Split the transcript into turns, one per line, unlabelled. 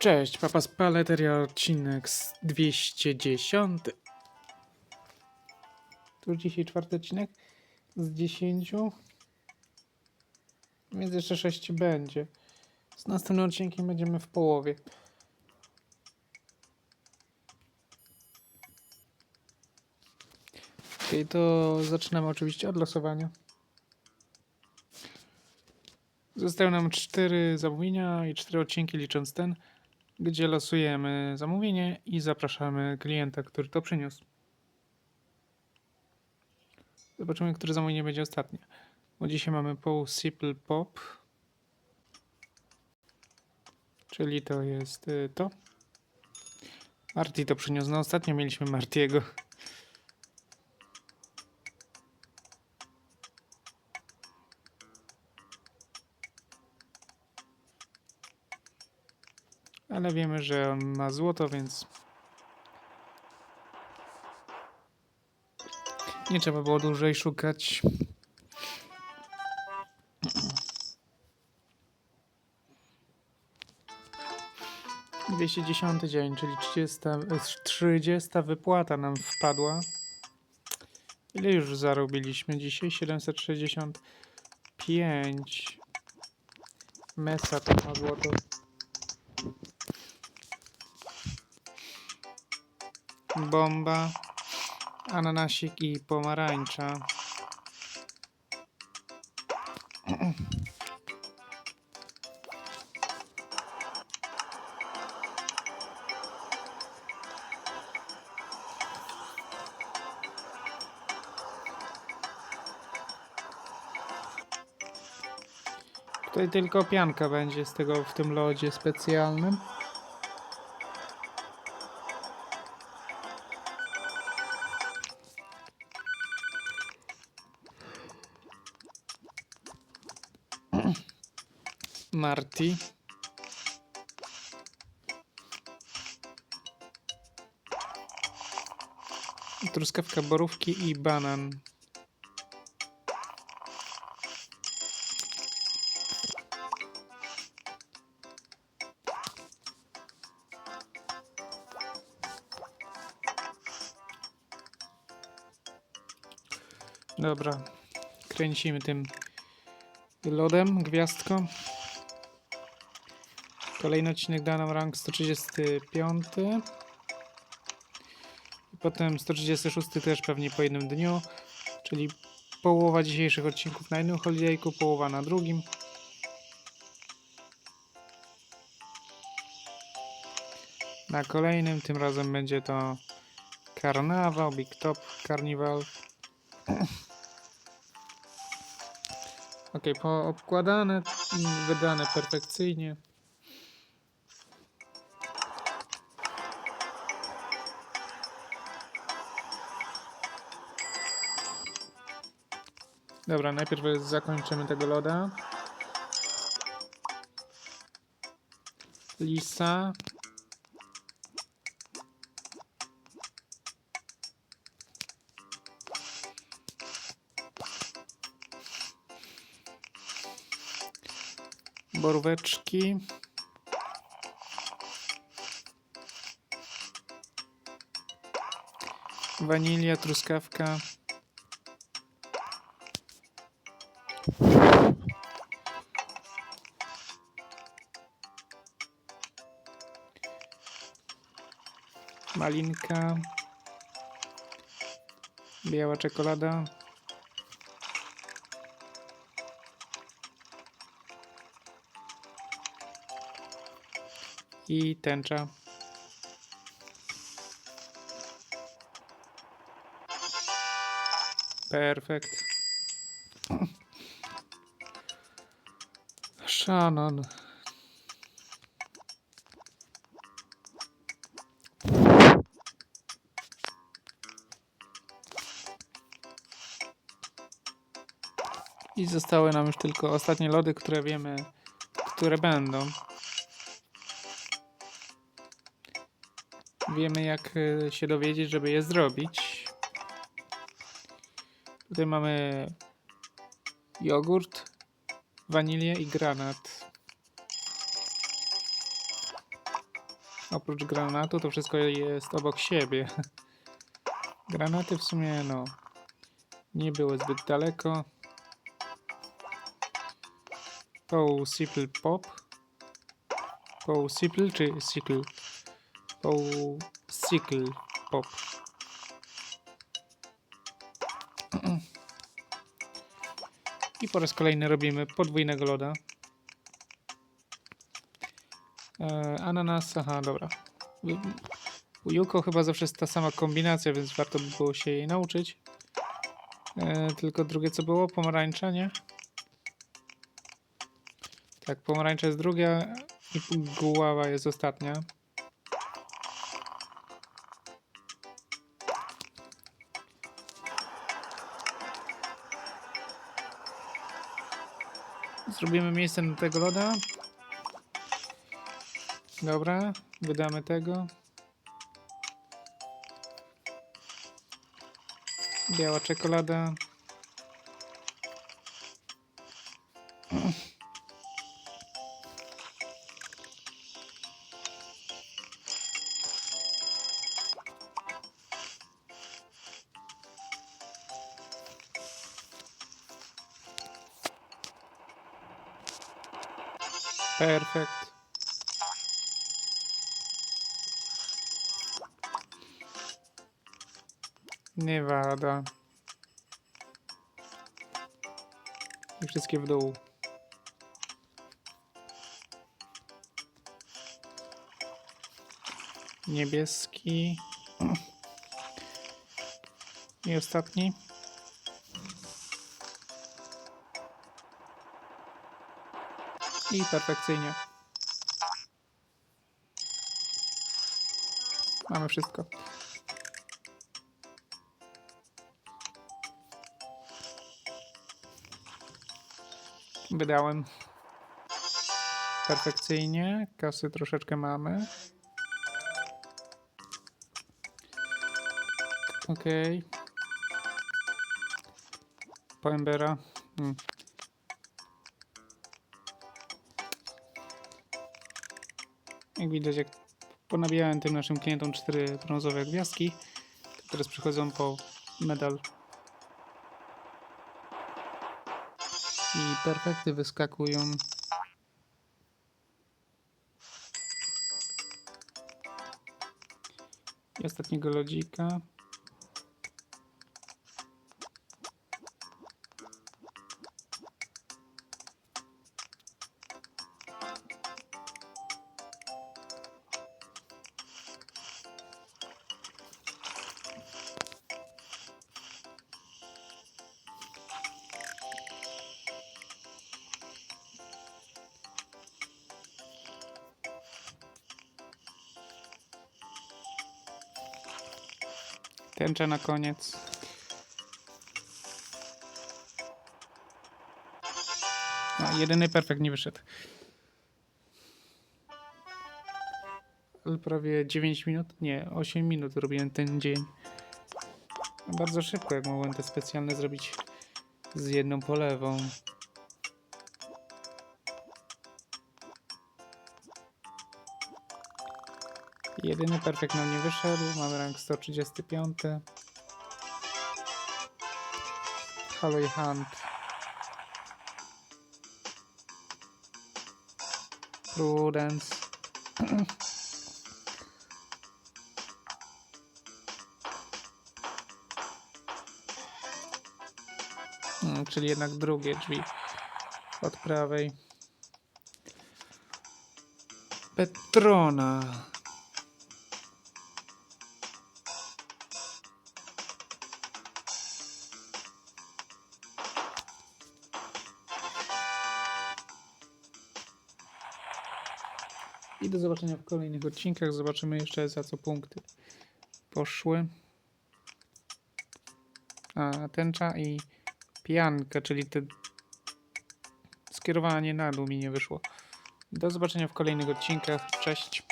Cześć, Papa Spaleteria, odcinek z 210. Tu dzisiaj czwarty odcinek z 10. Więc jeszcze 6 będzie. Z następnym odcinkiem będziemy w połowie. Ok, to zaczynamy oczywiście od losowania. Zostały nam cztery zamówienia i cztery odcinki licząc ten, gdzie losujemy zamówienie i zapraszamy klienta, który to przyniósł. Zobaczymy, które zamówienie będzie ostatnie. Bo dzisiaj mamy pół Simple Pop. Czyli to jest y, to. Marty to przyniósł. No ostatnio mieliśmy Martiego. Ale wiemy, że on ma złoto, więc nie trzeba było dłużej szukać. Dwieście dziesiąty dzień, czyli 30, e, 30 wypłata nam wpadła. Ile już zarobiliśmy dzisiaj? 765. Mesa to ma złoto. Bomba, ananasik i pomarańcza. Tutaj tylko pianka będzie z tego w tym lodzie specjalnym. Marti. Truskawka borówki i banan. Dobra, kręcimy tym lodem, gwiazdką. Kolejny odcinek da nam rank 135. I potem 136 też pewnie po jednym dniu. Czyli połowa dzisiejszych odcinków na jednym holidayku, połowa na drugim. Na kolejnym, tym razem będzie to karnawał, Big Top Carnival. Ok, poobkładane, wydane perfekcyjnie. Dobra, najpierw zakończymy tego loda. Lisa. Boróweczki. Wanilia, truskawka. Malinka. Biała czekolada. I tęcza. Perfekt. Shannon. I zostały nam już tylko ostatnie lody, które wiemy, które będą. Wiemy jak y, się dowiedzieć, żeby je zrobić. Tutaj mamy jogurt, wanilię i granat. Oprócz granatu to wszystko jest obok siebie. Granaty w sumie no nie były zbyt daleko. Poł Sipl Pop. Poł Sipl czy Sickle? Poł Sickle Pop. I po raz kolejny robimy podwójnego loda. E, ananas, aha, dobra. U Yuko chyba zawsze jest ta sama kombinacja, więc warto by było się jej nauczyć. E, tylko drugie co było? Pomarańcza, nie? Tak, pomarańcza jest druga i guława jest ostatnia. Zrobimy miejsce na tego loda. Dobra, wydamy tego. Biała czekolada. Perfekt. Nie wada. I wszystkie w dół. Niebieski. I ostatni. I perfekcyjnie. Mamy wszystko. Wydałem. Perfekcyjnie. Kasy troszeczkę mamy. Okej. Poembera. Hmm. Jak widać, jak ponabijałem tym naszym klientom cztery brązowe gwiazdki, to teraz przychodzą po medal. I perfekty wyskakują. I ostatniego lodzika. Tęcza na koniec. No, jedyny perfekt nie wyszedł. Prawie 9 minut? Nie, 8 minut robiłem ten dzień. Bardzo szybko, jak mogłem te specjalne zrobić z jedną polewą. Jedyny perfekt nam nie wyszedł. Mamy rank 135. Halloween Hunt. Prudence. Mm, czyli jednak drugie drzwi od prawej. Petrona. I do zobaczenia w kolejnych odcinkach. Zobaczymy jeszcze za co punkty poszły. A, tęcza i pianka, czyli te skierowanie na dół mi nie wyszło. Do zobaczenia w kolejnych odcinkach. Cześć.